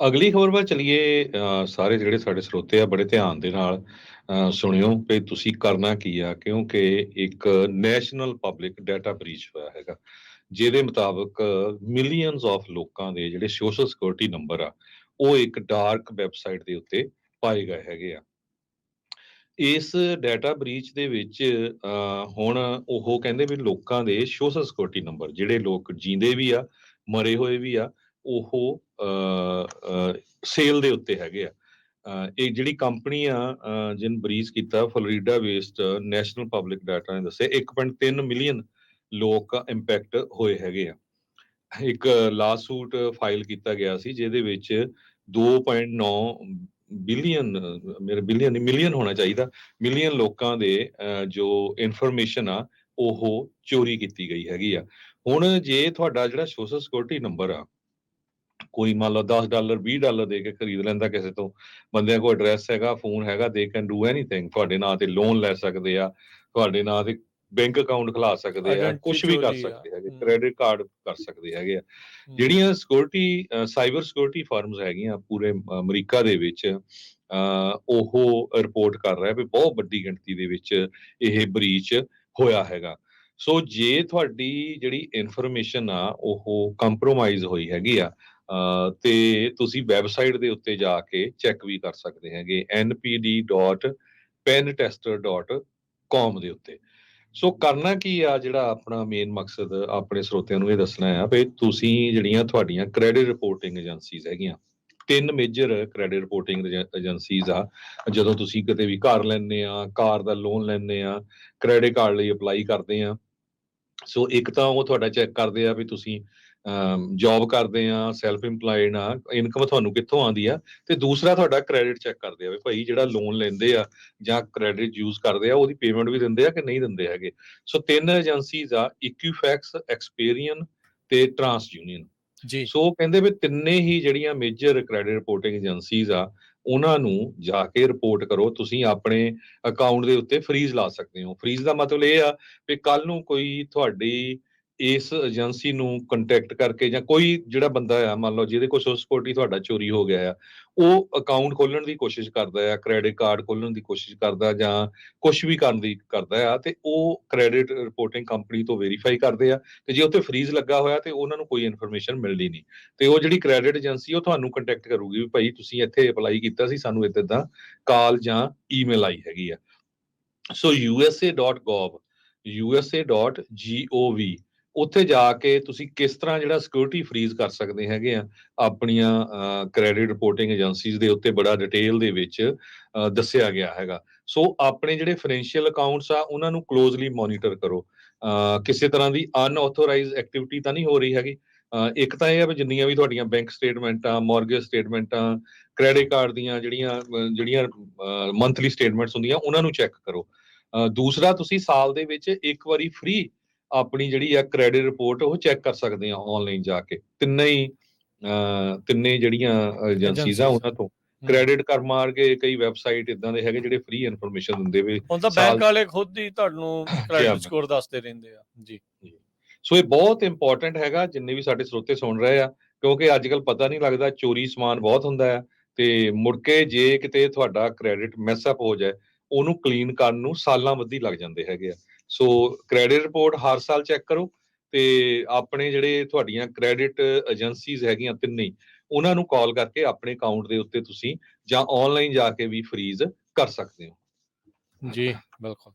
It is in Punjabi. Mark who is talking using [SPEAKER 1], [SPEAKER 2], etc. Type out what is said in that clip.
[SPEAKER 1] ਅਗਲੀ ਖਬਰ ਵੱਲ ਚਲੀਏ ਅ, ਸਾਰੇ ਜਿਹੜੇ ਸਾਡੇ ਸਰੋਤੇ ਆ ਬੜੇ ਧਿਆਨ ਦੇ ਨਾਲ ਅ, ਸੁਣਿਓ ਕਿ ਤੁਸੀਂ ਕਰਨਾ ਕੀ ਆ ਕਿਉਂਕਿ ਇੱਕ ਨੈਸ਼ਨਲ ਪਬਲਿਕ ਡਾਟਾ ਬ੍ਰੀਚ ਹੋਇਆ ਹੈਗਾ ਜਿਹਦੇ ਮੁਤਾਬਕ ਮਿਲੀਅਨਸ ਆਫ ਲੋਕਾਂ ਦੇ ਜਿਹੜੇ ਸੋਸ਼ਲ ਸਿਕਿਉਰਿਟੀ ਨੰਬਰ ਆ ਉਹ ਇੱਕ ਡਾਰਕ ਵੈਬਸਾਈਟ ਦੇ ਉੱਤੇ ਪਾਏ ਗਏ ਹੈਗੇ ਆ। ਇਸ ਡਾਟਾ ਬ੍ਰੀਚ ਦੇ ਵਿੱਚ ਅ, ਹੁਣ ਉਹ ਕਹਿੰਦੇ ਵੀ ਲੋਕਾਂ ਦੇ ਸੋਸ਼ਲ ਸਿਕਿਉਰਿਟੀ ਨੰਬਰ ਜਿਹੜੇ ਲੋਕ ਜੀਂਦੇ ਵੀ ਆ ਮਰੇ ਹੋਏ ਵੀ ਆ ਉਹ ਸੇਲ ਦੇ ਉੱਤੇ ਹੈਗੇ ਆ। ਇਹ ਜਿਹੜੀ ਕੰਪਨੀ ਆ ਅ, ਜਿਹਨ ਬਰੀਜ਼ ਕੀਤਾ Florida based national public data ਨੇ ਦੱਸਿਆ 1.3 ਮਿਲੀਅਨ ਲੋਕ ਇੰਪੈਕਟ ਹੋਏ ਹੈਗੇ ਆ। ਇੱਕ ਲਾਸੂਟ ਫਾਈਲ ਕੀਤਾ ਗਿਆ ਸੀ ਜਿਹਦੇ ਵਿੱਚ 2.9 ਬਿਲੀਅਨ ਮੇਰੇ ਬਿਲੀਅਨ ਨਹੀਂ ਮਿਲੀਅਨ ਹੋਣਾ ਚਾਹੀਦਾ ਮਿਲੀਅਨ ਲੋਕਾਂ ਦੇ ਜੋ ਇਨਫੋਰਮੇਸ਼ਨ ਆ ਉਹ ਚੋਰੀ ਕੀਤੀ ਗਈ ਹੈਗੀ ਆ। ਹੁਣ ਜੇ ਤੁਹਾਡਾ ਜਿਹੜਾ ਸੋਸ਼ਲ ਸਿਕਿਉਰਿਟੀ ਨੰਬਰ ਆ ਕੋਈ ਮੰਨ ਲਓ 10 ਡਾਲਰ 20 ਡਾਲਰ ਦੇ ਕੇ ਖਰੀਦ ਲੈਂਦਾ ਕਿਸੇ ਤੋਂ ਬੰਦਿਆਂ ਕੋਲ ਐਡਰੈਸ ਹੈਗਾ ਫੋਨ ਹੈਗਾ ਦੇ ਕੈਨ ਡੂ ਐਨੀਥਿੰਗ ਤੁਹਾਡੇ ਨਾਂ ਤੇ ਲੋਨ ਲੈ ਸਕਦੇ ਆ ਤੁਹਾਡੇ ਨਾਂ ਤੇ ਬੈਂਕ ਅਕਾਊਂਟ ਖੁਲਾ ਸਕਦੇ ਆ ਕੁਝ ਵੀ ਕਰ। ਸਕਦੇ ਹੈਗੇ। ਕ੍ਰੈਡਿਟ ਕਾਰਡ ਕਰ ਸਕਦੇ ਹੈਗੇ ਆ ਜਿਹੜੀਆਂ ਸਿਕਿਉਰਿਟੀ ਸਾਈਬਰ ਸਿਕਿਉਰਿਟੀ ਫਰਮਸ ਹੈਗੀਆਂ ਪੂਰੇ ਅਮਰੀਕਾ ਦੇ ਵਿੱਚ ਉਹ ਰਿਪੋਰਟ ਕਰ ਰਿਹਾ ਵੀ ਬਹੁਤ ਵੱਡੀ ਗਿਣਤੀ ਦੇ ਵਿੱਚ ਇਹ ਬ੍ਰੀਚ ਹੋਇਆ ਹੈਗਾ ਸੋ ਜੇ ਤੁਹਾਡੀ ਜਿਹੜੀ ਇਨਫੋਰਮੇਸ਼ਨ ਆ ਉਹ ਕੰਪਰੋਮਾਈਜ਼ ਹੋਈ ਹੈਗੀ ਆ ਤੇ ਤੁਸੀਂ ਵੈਬਸਾਈਟ ਦੇ ਉੱਤੇ ਜਾ ਕੇ ਚੈੱਕ ਵੀ ਕਰ ਸਕਦੇ ਹੈਗੇ npd.pentester.com ਦੇ ਉੱਤੇ। ਸੋ ਕਰਨਾ ਕੀ ਆ, ਜਿਹੜਾ ਆਪਣਾ ਮੇਨ ਮਕਸਦ ਆਪਣੇ ਸਰੋਤਿਆਂ ਨੂੰ ਇਹ ਦੱਸਣਾ ਆ, ਵੀ ਤੁਸੀਂ ਜਿਹੜੀਆਂ ਤੁਹਾਡੀਆਂ ਕ੍ਰੈਡਿਟ ਰਿਪੋਰਟਿੰਗ ਏਜੰਸੀਜ਼ ਹੈਗੀਆਂ, ਤਿੰਨ ਮੇਜਰ ਕ੍ਰੈਡਿਟ ਰਿਪੋਰਟਿੰਗ ਏਜੰਸੀਜ਼ ਆ, ਜਦੋਂ ਤੁਸੀਂ ਕਿਤੇ ਵੀ ਘਰ ਲੈਂਦੇ ਆ, ਕਾਰ ਦਾ ਲੋਨ ਲੈਂਦੇ ਆ ਕ੍ਰੈਡਿਟ ਕਾਰਡ ਲਈ ਅਪਲਾਈ ਕਰਦੇ ਆ ਸੋ ਇੱਕ ਤਾਂ ਉਹ ਤੁਹਾਡਾ ਚੈੱਕ ਕਰਦੇ ਆ ਵੀ ਤੁਸੀਂ ਜੌਬ ਕਰਦੇ ਆ ਸੈਲਫ EMPLOYED ਆ ਇਨਕਮ ਤੁਹਾਨੂੰ ਕਿੱਥੋਂ ਆਉਂਦੀ ਆ ਤੇ ਦੂਸਰਾ ਤੁਹਾਡਾ ਕ੍ਰੈਡਿਟ ਚੈੱਕ ਕਰਦੇ ਆ ਵੀ ਭਾਈ ਜਿਹੜਾ ਲੋਨ ਲੈਂਦੇ ਆ ਜਾਂ ਕ੍ਰੈਡਿਟ ਯੂਜ਼ ਕਰਦੇ ਆ ਉਹਦੀ ਪੇਮੈਂਟ ਵੀ ਦਿੰਦੇ ਆ ਕਿ ਨਹੀਂ ਦਿੰਦੇ ਹੈਗੇ? ਸੋ ਤਿੰਨ ਏਜੰਸੀਜ਼ ਆ ਇਕੁਫੈਕਸ ਐਕਸਪੀਰੀਅਨ ਤੇ ਟਰਾਂਸ ਯੂਨੀਅਨ
[SPEAKER 2] ਜੀ।
[SPEAKER 1] ਸੋ ਕਹਿੰਦੇ ਵੀ ਤਿੰਨੇ ਹੀ ਜਿਹੜੀਆਂ ਮੇਜਰ ਕ੍ਰੈਡਿਟ ਰਿਪੋਰਟਿੰਗ ਏਜੰਸੀਜ਼ ਆ ਉਹਨਾਂ ਨੂੰ ਜਾ ਕੇ ਰਿਪੋਰਟ ਕਰੋ, ਤੁਸੀਂ ਆਪਣੇ ਅਕਾਊਂਟ ਦੇ ਉੱਤੇ ਫਰੀਜ਼ ਲਾ ਸਕਦੇ ਹੋ। ਫਰੀਜ਼ ਦਾ ਮਤਲਬ ਇਹ ਆ ਵੀ ਕੱਲ ਨੂੰ ਕੋਈ ਤੁਹਾਡੀ ਇਸ ਏਜੰਸੀ ਨੂੰ ਕੰਟੈਕਟ ਕਰਕੇ ਜਾਂ ਕੋਈ ਜਿਹੜਾ ਬੰਦਾ ਆ, ਮੰਨ ਲਓ ਜਿਹਦੇ ਕੋਲ ਸੋਸ਼ਲ ਸਿਕਿਉਰਿਟੀ ਤੁਹਾਡਾ ਚੋਰੀ ਹੋ ਗਿਆ ਆ, ਉਹ ਅਕਾਊਂਟ ਖੋਲਣ ਦੀ ਕੋਸ਼ਿਸ਼ ਕਰਦਾ ਆ ਕ੍ਰੈਡਿਟ ਕਾਰਡ ਖੋਲਣ ਦੀ ਕੋਸ਼ਿਸ਼ ਕਰਦਾ ਜਾਂ ਕੁਝ ਵੀ ਕਰਨ ਦੀ ਕਰਦਾ ਆ ਤੇ ਉਹ ਕ੍ਰੈਡਿਟ ਰਿਪੋਰਟਿੰਗ ਕੰਪਨੀ ਤੋਂ ਵੈਰੀਫਾਈ ਕਰਦੇ ਆ ਤੇ ਜੇ ਉੱਥੇ ਫਰੀਜ਼ ਲੱਗਾ ਹੋਇਆ ਤੇ ਉਹਨਾਂ ਨੂੰ ਕੋਈ ਇਨਫੋਰਮੇਸ਼ਨ ਮਿਲਦੀ ਨਹੀਂ ਤੇ ਉਹ ਜਿਹੜੀ ਕ੍ਰੈਡਿਟ ਏਜੰਸੀ ਉਹ ਤੁਹਾਨੂੰ ਕੰਟੈਕਟ ਕਰੂਗੀ ਵੀ ਭਾਈ ਤੁਸੀਂ ਇੱਥੇ ਅਪਲਾਈ ਕੀਤਾ ਸੀ, ਸਾਨੂੰ ਇੱਦਾਂ ਦਾ ਕਾਲ ਜਾਂ ਈਮੇਲ ਆਈ ਹੈਗੀ ਆ। ਸੋ usa.gov usa.gov ਉੱਥੇ ਜਾ ਕੇ ਤੁਸੀਂ ਕਿਸ ਤਰ੍ਹਾਂ ਜਿਹੜਾ ਸਿਕਿਉਰਿਟੀ ਫਰੀਜ਼ ਕਰ ਸਕਦੇ ਹੈਗੇ ਆ, ਆਪਣੀਆਂ ਕ੍ਰੈਡਿਟ ਰਿਪੋਰਟਿੰਗ ਏਜੰਸੀਜ਼ ਦੇ ਉੱਤੇ ਬੜਾ ਡਿਟੇਲ ਦੇ ਵਿੱਚ ਦੱਸਿਆ ਗਿਆ ਹੈਗਾ। ਸੋ ਆਪਣੇ ਜਿਹੜੇ ਫਾਈਨੈਂਸ਼ੀਅਲ ਅਕਾਊਂਟਸ ਆ, ਉਹਨਾਂ ਨੂੰ ਕਲੋਜ਼ਲੀ ਮੋਨੀਟਰ ਕਰੋ। ਕਿਸੇ ਤਰ੍ਹਾਂ ਦੀ ਅਨਆਥੋਰਾਈਜ਼ਡ ਐਕਟੀਵਿਟੀ ਤਾਂ ਨਹੀਂ ਹੋ ਰਹੀ ਹੈਗੀ। ਇੱਕ ਤਾਂ ਇਹ ਆ ਵੀ ਜਿੰਨੀਆਂ ਵੀ ਤੁਹਾਡੀਆਂ ਬੈਂਕ ਸਟੇਟਮੈਂਟਾਂ ਮਾਰਗੇਜ ਸਟੇਟਮੈਂਟਾਂ ਕ੍ਰੈਡਿਟ ਕਾਰਡ ਦੀਆਂ ਜਿਹੜੀਆਂ ਜਿਹੜੀਆਂ ਮੰਥਲੀ ਸਟੇਟਮੈਂਟਸ ਹੁੰਦੀਆਂ, ਉਹਨਾਂ ਨੂੰ ਚੈੱਕ ਕਰੋ। ਦੂਸਰਾ, ਤੁਸੀਂ ਸਾਲ ਦੇ ਵਿੱਚ ਇੱਕ ਵਾਰੀ ਫ੍ਰੀ ਆਪਣੀ ਜਿਹੜੀ ਆ ਕ੍ਰੈਡਿਟ ਰਿਪੋਰਟ ਉਹ ਚੈੱਕ ਕਰ ਸਕਦੇ ਆ ਆਨਲਾਈਨ ਜਾ ਕੇ। ਤਿੰਨੇ ਹੀ ਤਿੰਨੇ ਜਿਹੜੀਆਂ ਏਜੰਸੀਜ਼। ਉਹਨਾਂ ਤੋਂ। ਕ੍ਰੈਡਿਟ ਕਰ ਮਾਰ ਕੇ ਕਈ ਵੈਬਸਾਈਟ ਇਦਾਂ ਦੇ ਹੈਗੇ ਜਿਹੜੇ ਫ੍ਰੀ ਇਨਫੋਰਮੇਸ਼ਨ ਦਿੰਦੇ ਵੇ
[SPEAKER 2] ਹੁਣ ਤਾਂ ਬੈਂਕ ਵਾਲੇ ਖੁਦ ਹੀ ਤੁਹਾਨੂੰ ਕ੍ਰੈਡਿਟ। ਸਕੋਰ ਦੱਸਦੇ ਰਹਿੰਦੇ ਆ। ਜੀ।
[SPEAKER 1] ਸੋ ਇਹ ਬਹੁਤ ਇੰਪੋਰਟੈਂਟ ਹੈਗਾ ਜਿੰਨੇ ਵੀ ਸਾਡੇ ਸਰੋਤੇ ਸੁਣ ਰਹੇ ਆ ਕਿਉਂਕਿ ਅੱਜ ਕੱਲ ਪਤਾ ਨਹੀਂ ਲੱਗਦਾ ਚੋਰੀ ਸਮਾਨ ਬਹੁਤ ਹੁੰਦਾ ਹੈ ਤੇ ਮੁੜ ਕੇ ਜੇ ਕਿਤੇ ਤੁਹਾਡਾ ਕ੍ਰੈਡਿਟ ਮੈਸਅਪ ਹੋ ਜਾਏ ਉਹਨੂੰ ਕਲੀਨ ਕਰਨ ਨੂੰ ਸਾਲਾਂ ਬੱਧੀ ਲੱਗ ਜਾਂਦੇ ਹੈਗੇ ਆ। ਸੋ ਕ੍ਰੈਡਿਟ ਰਿਪੋਰਟ ਹਰ ਸਾਲ ਚੈੱਕ ਕਰੋ ਤੇ ਆਪਣੇ ਜਿਹੜੇ ਤੁਹਾਡੀਆਂ ਕ੍ਰੈਡਿਟ ਏਜੰਸੀਜ਼ ਹੈਗੀਆਂ ਤਿੰਨੇ ਉਹਨਾਂ ਨੂੰ ਕਾਲ ਕਰਕੇ ਆਪਣੇ ਅਕਾਊਂਟ ਦੇ ਉੱਤੇ ਤੁਸੀਂ ਜਾਂ ਆਨਲਾਈਨ ਜਾ ਕੇ ਵੀ ਫਰੀਜ਼ ਕਰ ਸਕਦੇ ਹੋ।
[SPEAKER 2] ਜੀ, ਬਿਲਕੁਲ।